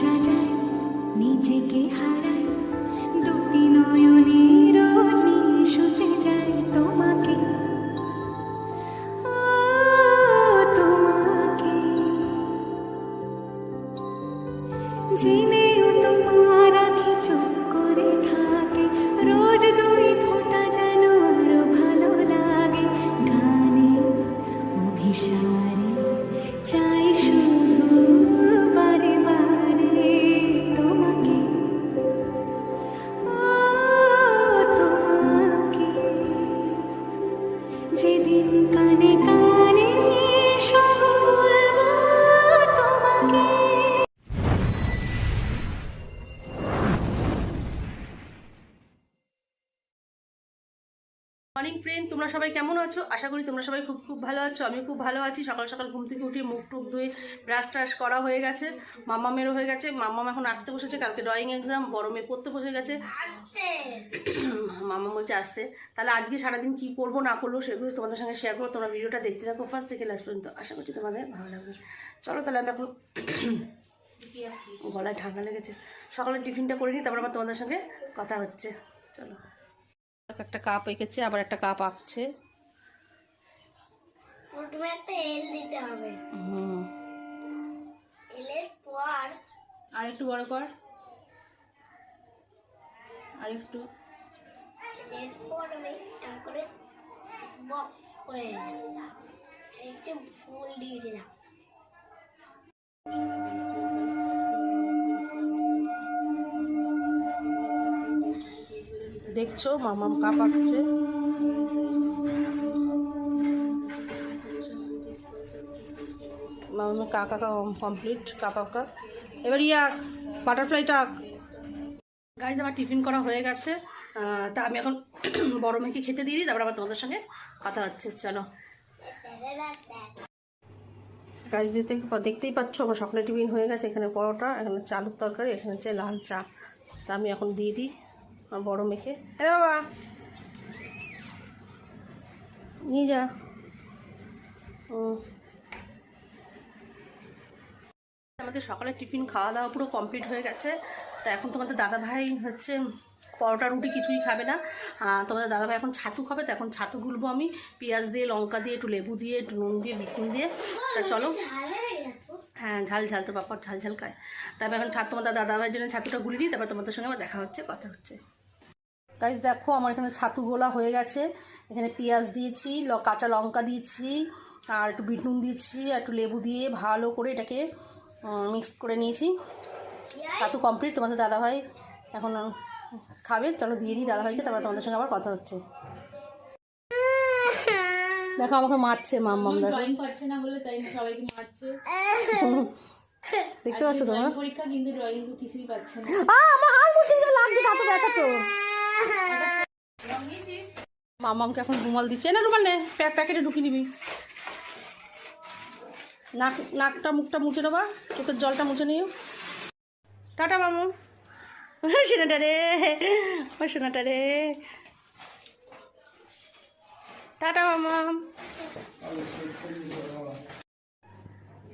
जाए नीचे के हारा दो আশা করি তোমরা সবাই খুব খুব ভালো আছো। আমি খুব ভালো আছি। সকাল সকাল ঘুম থেকে উঠে মুখ টুক ধুয়ে ব্রাশ ট্রাশ করা হয়ে গেছে। মাম্মামেরও হয়ে গেছে। মাম্মাম এখন আঁকতে বসেছে। কালকে ড্রয়িং এক্সাম বড় মেয়ে পড়তে বসে গেছে। মামা বলছে আসতে। তাহলে আজকে সারাদিন কি করব, না করব সেগুলো তোমাদের সঙ্গে শেয়ার করব। তোমরা ভিডিওটা দেখতে থাকো ফার্স্ট থেকে লাস্ট পর্যন্ত। আশা করছি তোমাদের ভালো লাগবে। চলো তাহলে আমি এখন গলায় ঠান্ডা লেগেছে। সকালে টিফিনটা করে নিই তারপর আবার তোমাদের সঙ্গে কথা হচ্ছে। চলো। একটা কাপ এঁকেছে, আবার একটা কাপ আঁকছে। প্রথমে একটা এল দিতে হবে। হুম। এলের পর আর একটু বড় কর। আর একটু এলের পর আমি তারপরে বক্স করে দিলাম একটু ফুল দিয়ে দিলাম। দেখছ মামাম কাপ কাক কমপ্লিট কাপ আঁকা এবার ইয়াক বাটারফ্লাইটা আঁক গাড়িতে আমার টিফিন করা হয়ে গেছে। তা আমি এখন বড় মেয়েকে খেতে দিয়ে দিই, তারপর আবার তোমাদের সঙ্গে কথা হচ্ছে, চলো। গাছ দিতে দেখতেই পাচ্ছ, আমার সকালে টিফিন হয়ে গেছে, এখানে পরোটা, এখানে চালুর তরকারি, এখানে হচ্ছে লাল চা। তা আমি এখন দিয়ে দিই আমার বড় মেয়েকে। হ্যাঁ বাবা। নিয়ে যা। হুম। আমাদের সকালে টিফিন খাওয়া দাওয়া পুরো কমপ্লিট হয়ে গেছে। তা এখন তোমাদের দাদা ভাই হচ্ছে পরোটা, রুটি কিছুই খাবে না। তোমাদের দাদা ভাই এখন ছাতু খাবে, তো এখন ছাতু গুলবো আমি। পেঁয়াজ দিয়ে, লঙ্কা দিয়ে, একটু লেবু দিয়ে, একটু নুন দিয়ে বিটুন দিয়ে। তা চলো। হ্যাঁ ঝাল ঝাল তো বাবা ঝাল ঝাল খায়। তারপর এখন ছাদ তোমাদের দাদা ভাইয়ের জন্য ছাতুটা গুলি দিই, তারপর তোমাদের সঙ্গে আবার দেখা হচ্ছে, কথা হচ্ছে। গাইজ দেখো, আমার এখানে ছাতু গোলা হয়ে গেছে। এখানে পেঁয়াজ দিয়েছি কাঁচা লঙ্কা দিয়েছি, আর একটু বিট দিয়েছি, আর একটু লেবু দিয়ে ভালো করে এটাকে মিক্স করে নিয়েছি। ছাতু কমপ্লিট তোমাদের দাদাভাই এখন খাবে। চলো দিয়ে দিই দাদাভাইকে তারপর তোমাদের সঙ্গে আবার কথা হচ্ছে। দেখো আমাকে মারছে মাম্মাম দেখো। পারছে না বলে তাই সবাইকে মারছে? দেখতে পাচ্ছ তোমরা? পরীক্ষা কিন্তু ড্রয়িং তো কিছুই পাচ্ছে না। আ, আমার হাল কিছু লাগছে তা তো ব্যথা তো। মামামকে এখন রুমাল দিচ্ছে। না রুমাল নে প্যাক প্যাকেটে ঢুকিয়ে নিবি। নাক, নাকটা মুখটা মুছে নেবা চোখের জলটা মুছে নিও। টাটা, মামু। সোনাটা রে সোনাটা রে। টাটা মামাম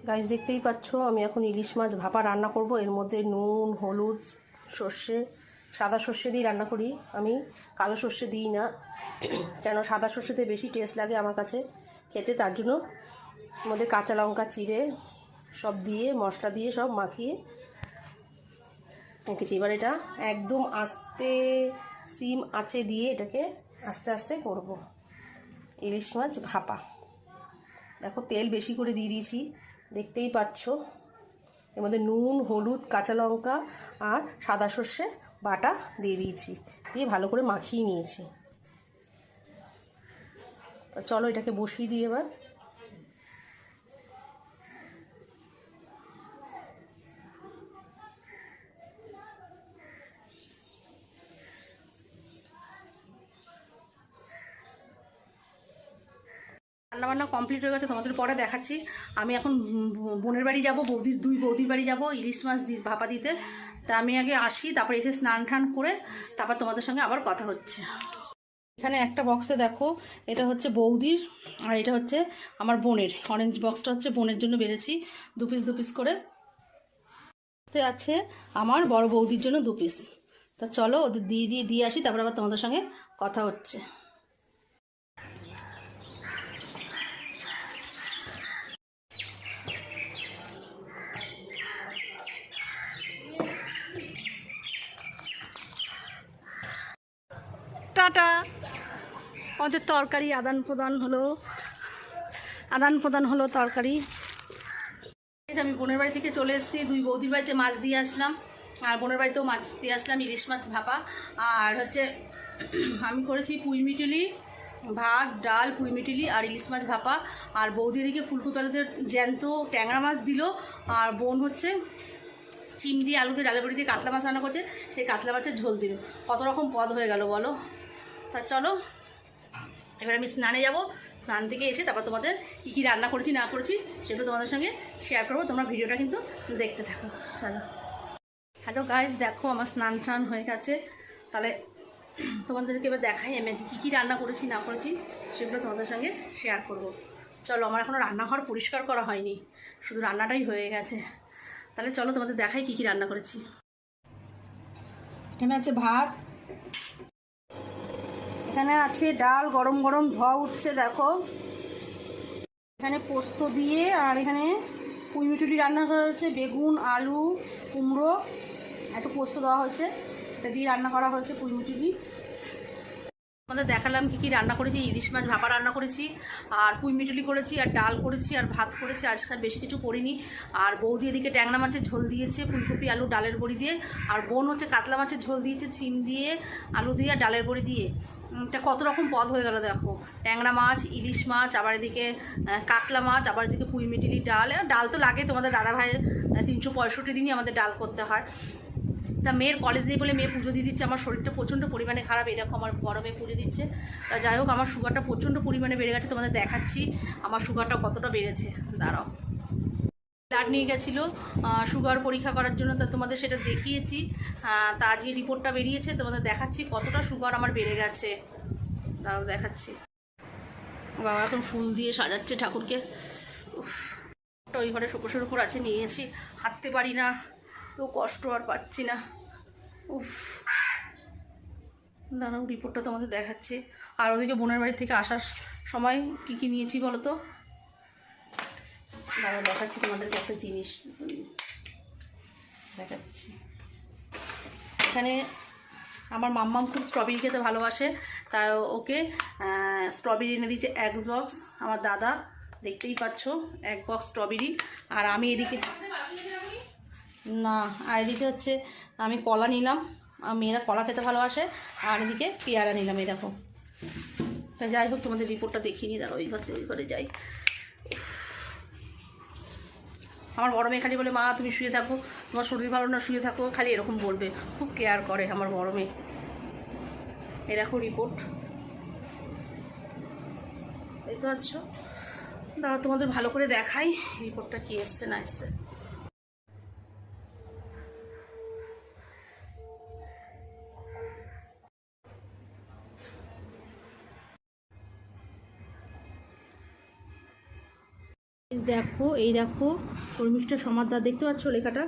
গাছ দেখতেই পাচ্ছ, আমি এখন ইলিশ মাছ ভাপা রান্না করব। এর মধ্যে নুন, হলুদ, সর্ষে, সাদা সর্ষে দিয়ে রান্না করি। আমি কালো সর্ষে দিই না, কেন সাদা সর্ষেতে বেশি টেস্ট লাগে আমার কাছে খেতে, তার জন্য মধ্যে কাঁচা লঙ্কা, চিড়ে সব দিয়ে, মশলা দিয়ে সব মাখিয়ে রেখেছি। এবার এটা একদম আস্তে সিম আঁচে দিয়ে এটাকে আস্তে আস্তে করব। ইলিশ মাছ ভাপা। দেখো, তেল বেশি করে দিয়ে দিয়েছি, দেখতেই পাচ্ছ। এর মধ্যে নুন, হলুদ, কাঁচা লঙ্কা আর সাদা সর্ষে বাটা দিয়ে দিয়েছি, দিয়ে ভালো করে মাখিয়ে নিয়েছি। তো চলো এটাকে বসিয়ে দিই এবার। রান্নাবান্না কমপ্লিট হয়ে গেছে, তোমাদের পরে দেখাচ্ছি। আমি এখন বোনের বাড়ি যাব, বৌদির দুই বৌদির বাড়ি যাব, ইলিশ মাছ ভাপা দিতে। তা আমি আগে আসি, তারপরে এসে স্নান টান করে তারপর তোমাদের সঙ্গে আবার কথা হচ্ছে। এখানে একটা বক্সে দেখো, এটা হচ্ছে বৌদির, আর এটা হচ্ছে আমার বোনের। অরেঞ্জ বক্সটা হচ্ছে বোনের জন্য বেড়েছি, দু পিস দু পিস করে। আছে আমার বড় বৌদির জন্য দু পিস তা চলো ওদের দিয়ে দিয়ে দিয়ে আসি, তারপর আবার তোমাদের সঙ্গে কথা হচ্ছে। টাটা আমাদের তরকারি আদান প্রদান হলো, আদান প্রদান হলো তরকারি। আমি বোনের বাড়ি থেকে চলে এসেছি, দুই বৌদির বাড়িতে মাছ দিয়ে আসলাম, আর বোনের বাড়িতেও মাছ দিয়ে আসলাম, ইলিশ মাছ ভাপা। আর হচ্ছে, আমি করেছি পুঁই মিটুলি, ভাত, ডাল, পুঁই মিটুলি আর ইলিশ মাছ ভাপা। আর বৌদি দিকে ফুলকপি জ্যান্ত ট্যাংরা মাছ দিল, আর বোন হচ্ছে চিম দিয়ে আলু দিয়ে ডালের বড়ি দিয়ে কাতলা মাছ রান্না করছে, সেই কাতলা মাছের ঝোল দিল। কত রকম পদ হয়ে গেল বলো? তা চলো, এবার আমি স্নানে যাব। স্নান থেকে এসে তারপর তোমাদের কী কী রান্না করেছি, না করেছি, সেগুলো তোমাদের সঙ্গে শেয়ার করব। তোমরা ভিডিওটা কিন্তু দেখতে থাকো। চলো। হ্যালো গাইজ দেখো আমার স্নান টান হয়ে গেছে। তাহলে তোমাদেরকে এবার দেখাই আমি কী কী রান্না করেছি, না করেছি, সেগুলো তোমাদের সঙ্গে শেয়ার করব। চলো, আমার এখনও রান্নাঘর পরিষ্কার করা হয়নি, শুধু রান্নাটাই হয়ে গেছে। তাহলে চলো তোমাদের দেখাই কী কী রান্না করেছি। এখানে আছে ভাত এখানে আছে ডাল, গরম গরম ধোয়া উঠছে, দেখো। এখানে পোস্ত দিয়ে, আর এখানে কুইমিঠুটি রান্না করা হয়েছে, বেগুন, আলু, কুমড়ো, একটু পোস্ত দেওয়া হয়েছে, এটা দিয়ে রান্না করা হয়েছে কুইমিঠুটি আমাদের দেখালাম কী কী রান্না করেছি, ইলিশ মাছ ভাপা রান্না করেছি, আর পুঁই মিটুলি করেছি, আর ডাল করেছি, আর ভাত করেছি। আজকাল বেশি কিছু করিনি। আর বৌদি এদিকে ট্যাংরা মাছের ঝোল দিয়েছে, ফুলকপি, আলু, ডালের বড়ি দিয়ে। আর বোন হচ্ছে কাতলা মাছের ঝোল দিয়েছে, চিম দিয়ে, আলু দিয়ে, আর ডালের বড়ি দিয়ে। এটা কত রকম পদ হয়ে গেল দেখো। ট্যাংরা মাছ, ইলিশ মাছ, আবার এদিকে কাতলা মাছ, আবার এদিকে পুঁই মিটুলি ডাল। ডাল তো লাগে তোমাদের দাদা ভাইয়ের তিনশো পঁয়ষট্টি দিনই আমাদের ডাল করতে হয়। তা মেয়ের কলেজ নেই বলে মেয়ে পুজো দিয়ে দিচ্ছে, আমার শরীরটা প্রচণ্ড পরিমাণে খারাপ। দেখো, আমার বড় মেয়ে পুজো দিচ্ছে। তা যাই হোক, আমার সুগারটা প্রচণ্ড পরিমাণে বেড়ে গেছে, তোমাদের দেখাচ্ছি। আমার সুগারটা কতটা বেড়েছে, দাঁড়াও। ব্লাড নিয়ে গেছিল সুগার পরীক্ষা করার জন্য, তো তোমাদের সেটা দেখিয়েছি। তা আজকে রিপোর্টটা বেরিয়েছে, তোমাদের দেখাচ্ছি কতটা সুগার আমার বেড়ে গেছে। দাঁড়াও, দেখাচ্ছি। বাবা এখন ফুল দিয়ে সাজাচ্ছে ঠাকুরকে। ওই ঘরে শোকসের উপর আছে, নিয়ে আসি হাঁটতে পারি না। তো কষ্ট আর পাচ্ছি না। উফ। দাঁড়াও রিপোর্টটা তোমাদের দেখাচ্ছি। আর ওদিকে বোনের বাড়ি থেকে আসার সময় কি কি নিয়েছি বলো তো? দাঁড়াও, দেখাচ্ছি তোমাদেরকে একটা জিনিস। দেখাচ্ছি। এখানে আমার মাম্মাম খুব স্ট্রবেরি খেতে ভালোবাসে, তাই ওকে স্ট্রবেরি এনে দিয়েছে এক বক্স আমার দাদা, দেখতেই পাচ্ছ, এক বক্স স্ট্রবেরি আর আমি এদিকে না, আর এদিকে হচ্ছে আমি কলা নিলাম। আর মেয়েরা কলা খেতে ভালোবাসে। আর এদিকে পেয়ারা নিলাম, এই দেখো। যাই হোক, তোমাদের রিপোর্টটা দেখিয়ে নিই দাঁড়া ওই ঘরে ওই ঘরে যাই। আমার বড় মেয়ে খালি বলে, মা, তুমি শুয়ে থাকো। তোমার শরীর ভালো না, শুয়ে থাকো। খালি এরকম বলবে। খুব কেয়ার করে আমার বড় মেয়ে। এই দেখো রিপোর্ট এই তো আছো। দাঁড়া তোমাদের ভালো করে দেখাই রিপোর্টটা কী এসছে না এসছে। দেখো, এই দেখো, শর্মিষ্ঠা সমাদার দেখতে পাচ্ছ লেখাটা?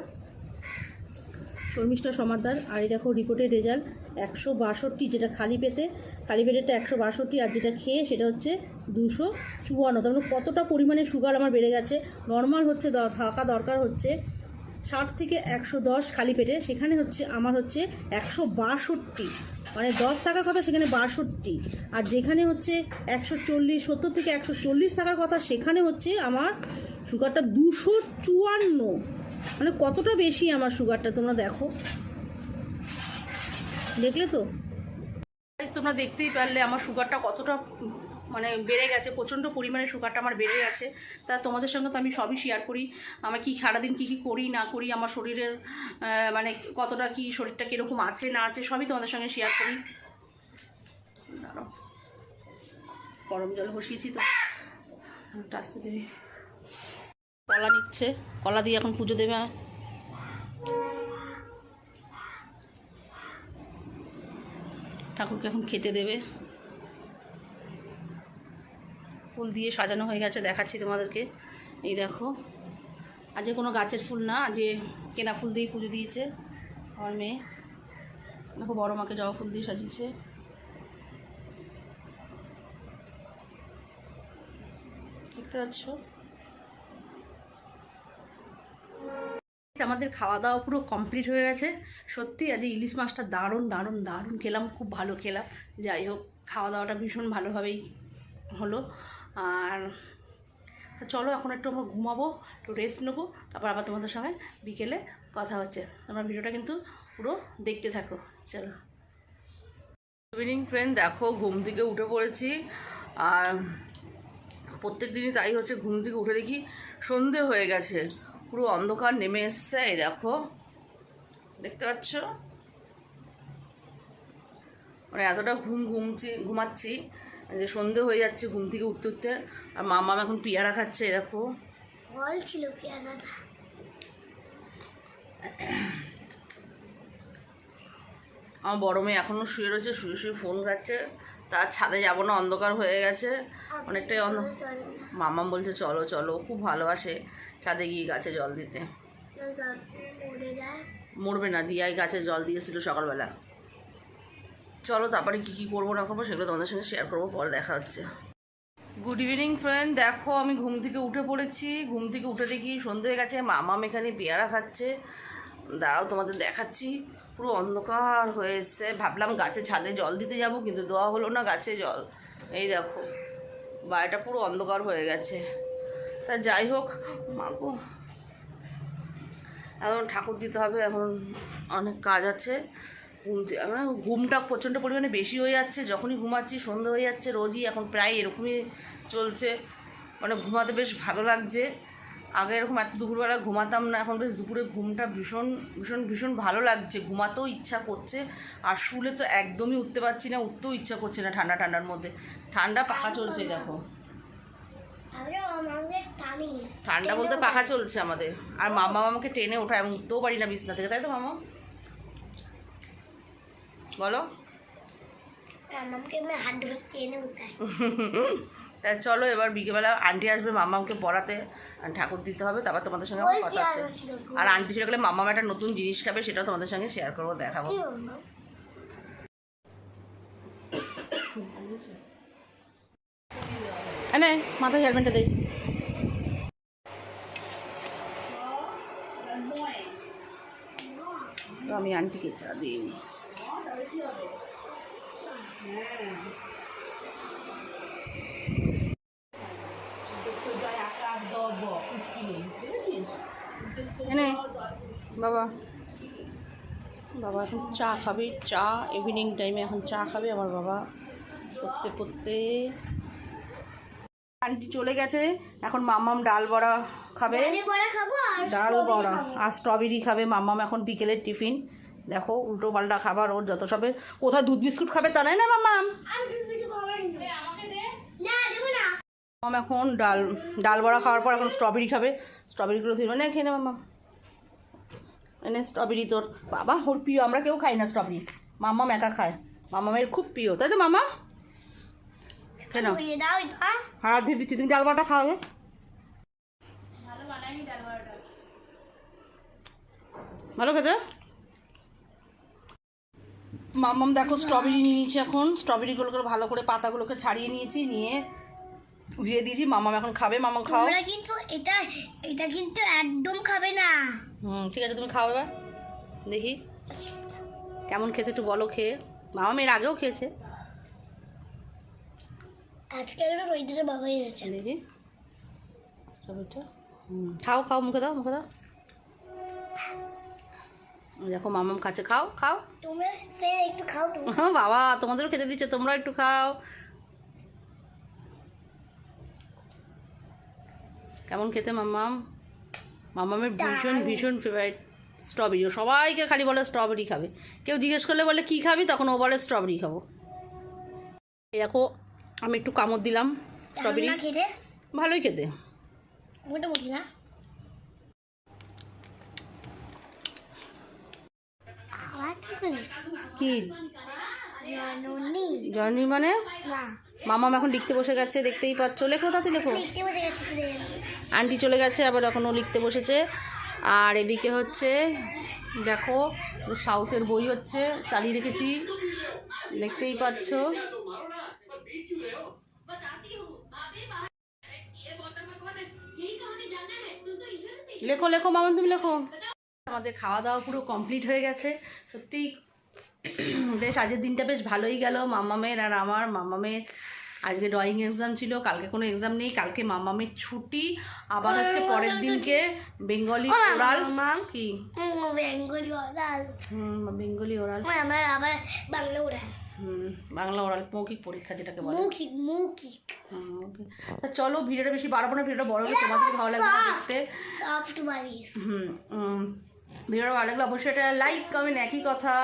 শর্মিষ্ঠা সমাদার আর এই দেখো রিপোর্টের রেজাল্ট একশো বাষট্টি, যেটা খালি পেতে খালি পেটেরটা একশো বাষট্টি, আর যেটা খেয়ে, সেটা হচ্ছে দুশো চুয়ান্ন। তার মানে কতটা পরিমাণে সুগার আমার বেড়ে গেছে? নর্মাল হচ্ছে থাকা দরকার হচ্ছে ষাট থেকে একশো দশ খালি পেটে, সেখানে হচ্ছে, আমার হচ্ছে একশো বাষট্টি। মানে দশ থাকার কথা সেখানে বাষট্টি। আর যেখানে হচ্ছে একশো চল্লিশ, সত্তর থেকে একশো চল্লিশ থাকার কথা, সেখানে হচ্ছে আমার সুগারটা দুশো চুয়ান্ন। মানে কতটা বেশি আমার সুগারটা, তোমরা দেখো। দেখলে তো? তোমরা দেখতেই পারলে আমার সুগারটা কতটা মানে বেড়ে গেছে, প্রচণ্ড পরিমাণে সুগারটা আমার বেড়ে গেছে। তা তোমাদের সঙ্গে তো আমি সবই শেয়ার করি, আমি কি সারাদিন কী কী করি, না করি, আমার শরীরের মানে কতটা কি শরীরটা কীরকম আছে, না আছে, সবই তোমাদের সঙ্গে শেয়ার করি। গরম জল বসিয়েছি তো। আসতে দেবে কলা নিচ্ছে, কলা দিয়ে এখন পুজো দেবে। ঠাকুরকে এখন খেতে দেবে। ফুল দিয়ে সাজানো হয়ে গেছে, দেখাচ্ছি তোমাদেরকে। এই দেখো। আজকে কোনো গাছের ফুল না আজকে কেনা ফুল দিয়েই পুজো দিয়েছে আমার মেয়ে। দেখো, বড় মাকে জবা ফুল দিয়ে সাজিয়েছে। আমাদের খাওয়া দাওয়া পুরো কমপ্লিট হয়ে গেছে। সত্যি, আজ ইলিশ মাছটা দারুণ দারুণ দারুণ। খেলাম, খুব ভালো খেলাম। যাই হোক খাওয়া দাওয়াটা ভীষণ ভালোভাবেই হলো। আর চলো এখন একটু আমরা ঘুমাবো, একটু রেস্ট নেব, তারপর আবার তোমাদের সঙ্গে বিকেলে কথা হচ্ছে। তোমরা ভিডিওটা কিন্তু পুরো দেখতে থাকো। চলো। ইভিনিং ফ্রেন্ড দেখো, ঘুম থেকে উঠে পড়েছি। আর প্রত্যেক দিনই তাই হচ্ছে, ঘুম থেকে উঠে দেখি সন্ধে হয়ে গেছে। পুরো অন্ধকার নেমে এসছে, এই দেখো। দেখতে পাচ্ছ? মানে এতটা ঘুম ঘুমছি, ঘুমাচ্ছি। যে সন্ধে হয়ে যাচ্ছে ঘুম থেকে উঠতে উঠতে। আর মামা এখন পিয়ারা খাচ্ছে দেখো। ফল ছিল পেয়ারাটা। আমার বড় মেয়ে এখনও শুয়ে রয়েছে শুয়ে শুয়ে ফোন খাচ্ছে তার ছাদে যাব না অন্ধকার হয়ে গেছে। অনেকটাই অন্ধ চলে না। মামা বলছে চলো চলো খুব ভালোবাসে। ছাদে গিয়ে গাছে জল দিতে। মরবে না দিয়াই গাছে জল দিয়েছিল সকালবেলা। চলো তারপরে কী কী করব না করব সেগুলো তোমাদের সঙ্গে শেয়ার করব, পরে দেখা হচ্ছে। গুড ইভিনিং ফ্রেন্ড দেখো, আমি ঘুম থেকে উঠে পড়েছি। ঘুম থেকে উঠে দেখি সন্ধে হয়ে গেছে, মামাম এখানে পেয়ারা খাচ্ছে। দাঁড়াও, তোমাদের দেখাচ্ছি। পুরো অন্ধকার হয়ে এসছে। ভাবলাম গাছে ছাদে জল দিতে যাব, কিন্তু দেওয়া হলো না গাছে জল। এই দেখো, বাড়িটা পুরো অন্ধকার হয়ে গেছে। তা যাই হোক মাগো এখন ঠাকুর দিতে হবে, এখন অনেক কাজ আছে। ঘুম আমার ঘুমটা প্রচণ্ড পরিমাণে বেশি হয়ে যাচ্ছে যখনই ঘুমাচ্ছি সন্ধ্যা হয়ে যাচ্ছে রোজই এখন প্রায় এরকমই চলছে। মানে ঘুমাতে বেশ ভালো লাগছে। আগে এরকম এত দুপুরবেলা ঘুমাতাম না এখন বেশ দুপুরে ঘুমটা ভীষণ ভীষণ ভীষণ ভালো লাগছে। ঘুমাতেও ইচ্ছা করছে আর শুলে তো একদমই উঠতে পারছি না উঠতেও ইচ্ছা করছে না ঠান্ডা ঠান্ডার মধ্যে। ঠান্ডা পাখা চলছে দেখো। ঠান্ডা বলতে পাখা চলছে আমাদের। আর মামা আমাকে টেনে ওঠায় আমি উঠতেও পারি না বিছনা থেকে। তাই তো মামা বলো। তাই চলো এবার বিকেলবেলা আন্টি আসবে মামাকে পড়াতে আর ঠাকুর দিতে হবে তারপর তোমাদের সঙ্গে আমার কথা আছে। গো। আর আন্টি সেটা গেলে মামা একটা নতুন জিনিস খাবে সেটাও তোমাদের সঙ্গে শেয়ার করব দেখাবো। এনে মাথায় হেলমেটটা দেই। তো আমি আন্টিকে চা দিই। এনে বাবা। বাবা এখন চা খাবে। চা ইভিনিং টাইমে এখন চা খাবে আমার বাবা। পড়তে পড়তে। আন্টি চলে গেছে। এখন মাম্মাম ডাল বড়া খাবে। ডালে বড়া খাব আর ডাল বড়া। আর স্ট্রবেরি খাবে। মাম্মাম এখন বিকেলের টিফিন। দেখো উল্টো পাল্টা খাবার ওর যত সবে কোথায় দুধ বিস্কুট খাবে তা নাই না মাম্মাম আমি কিছু কিছু খাব না আমাকে দে। না দেবো না। মাম এখন ডাল ডাল বড়া খাওয়ার পর এখন স্ট্রবেরি খাবে। স্ট্রবেরিগুলো ধরবে না খেয়ে নে মাম্মা এনে স্ট্রবেরি তোর। বাবা ওর প্রিয় আমরা কেউ খাই না স্ট্রবেরি মাম্মাম একা খায়। মাম্মামের খুব প্রিয় তাই তো মামা কেন হাত দিয়ে দিচ্ছি তুমি ডাল বড়াটা খাওয়াবে ভালো বানাইনি ভালো খেতে? মাম্মাম দেখো স্ট্রবেরি নিয়ে নিয়েছি এখন। স্ট্রবেরিগুলোকে ভালো করে পাতাগুলোকে ছাড়িয়ে নিয়েছি নিয়ে ধুয়ে দিয়েছি। মামাম এখন খাবে। মামাম খাও। তোমরা কিন্তু এটা এটা কিন্তু একদম খাবে না। হুম ঠিক আছে তুমি খাও এবার। দেখি। কেমন খেতে একটু বলো খেয়ে। মামা এর আগেও খেয়েছে। আজকে একটু রোহিতের বাবা হয়ে যাচ্ছে দেখি স্ট্রবেরিটা খাও খাও মুখে দাও মুখে দাও। দেখো মামাম খাচ্ছে। খাও খাও। তোমরা একটু খাও হ্যাঁ বাবা তোমাদেরও খেতে দিচ্ছে তোমরা একটু খাও। কেমন খেতে মাম্মাম মামামের ভীষণ ভীষণ ফেভারিট স্ট্রবেরি ও সবাইকে খালি বলে স্ট্রবেরি খাবে। কেউ জিজ্ঞেস করলে বলে কী খাবি? তখন ও বলে স্ট্রবেরি খাব। এই দেখো আমি একটু কামড় দিলাম স্ট্রবেরি ভালোই খেতে। মোটামুটি না? কি? জননী। মানে? মামাম এখন লিখতে বসে গেছে দেখতেই পাচ্ছ। লেখো তাতে লেখো। আন্টি চলে গেছে আবার এখনও লিখতে বসেছে। আর এদিকে হচ্ছে দেখো সাউথের বই হচ্ছে চালিয়ে রেখেছি। দেখতেই পাচ্ছ। লেখো লেখো মামন তুমি লেখো। আমাদের খাওয়া দাওয়া পুরো কমপ্লিট হয়ে গেছে। সত্যি বেশ আজকের দিনটা বেশ ভালোই গেল। মামামের আর আমার। মামামের আজকে ড্রয়িং এক্সাম ছিল কালকে কোনো এক্সাম নেই কালকে মামামের ছুটি। আবার হচ্ছে পরের দিনকে বেঙ্গলি ওরাল কি? বেঙ্গলি ওরাল হুম বেঙ্গলি ওরাল আমার আবার বাংলা ওরাল হুম বাংলা ওরাল মৌখিক পরীক্ষা যেটাকে বলে। মৌখিক মৌখিক। তা চলো ভিডিওটা বেশি বাড়াবো না ভিডিওটা বড় হলে তোমাদের ভালো লাগবে দেখতে। হুম। ভিডিওটা ভালো লাগলে অবশ্যই এটা লাইক কমেন্ট একই কথা।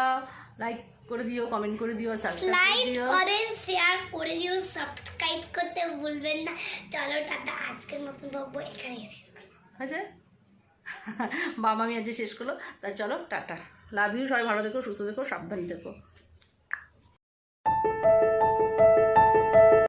লাইক করে দিও কমেন্ট করে দিও সাবস্ক্রাইব করে দিও। করেন শেয়ার করে দিও সাবস্ক্রাইব করতে ভুলবেন না। চলো টাটা আজকের মতন বকবো এখানে শেষ। হয়েছে? বাবা আমি আজ শেষ করল। তা চলো টাটা। লাভ ইউ সবাই ভালো থেকো সুস্থ থেকো সাবধানে থেকো।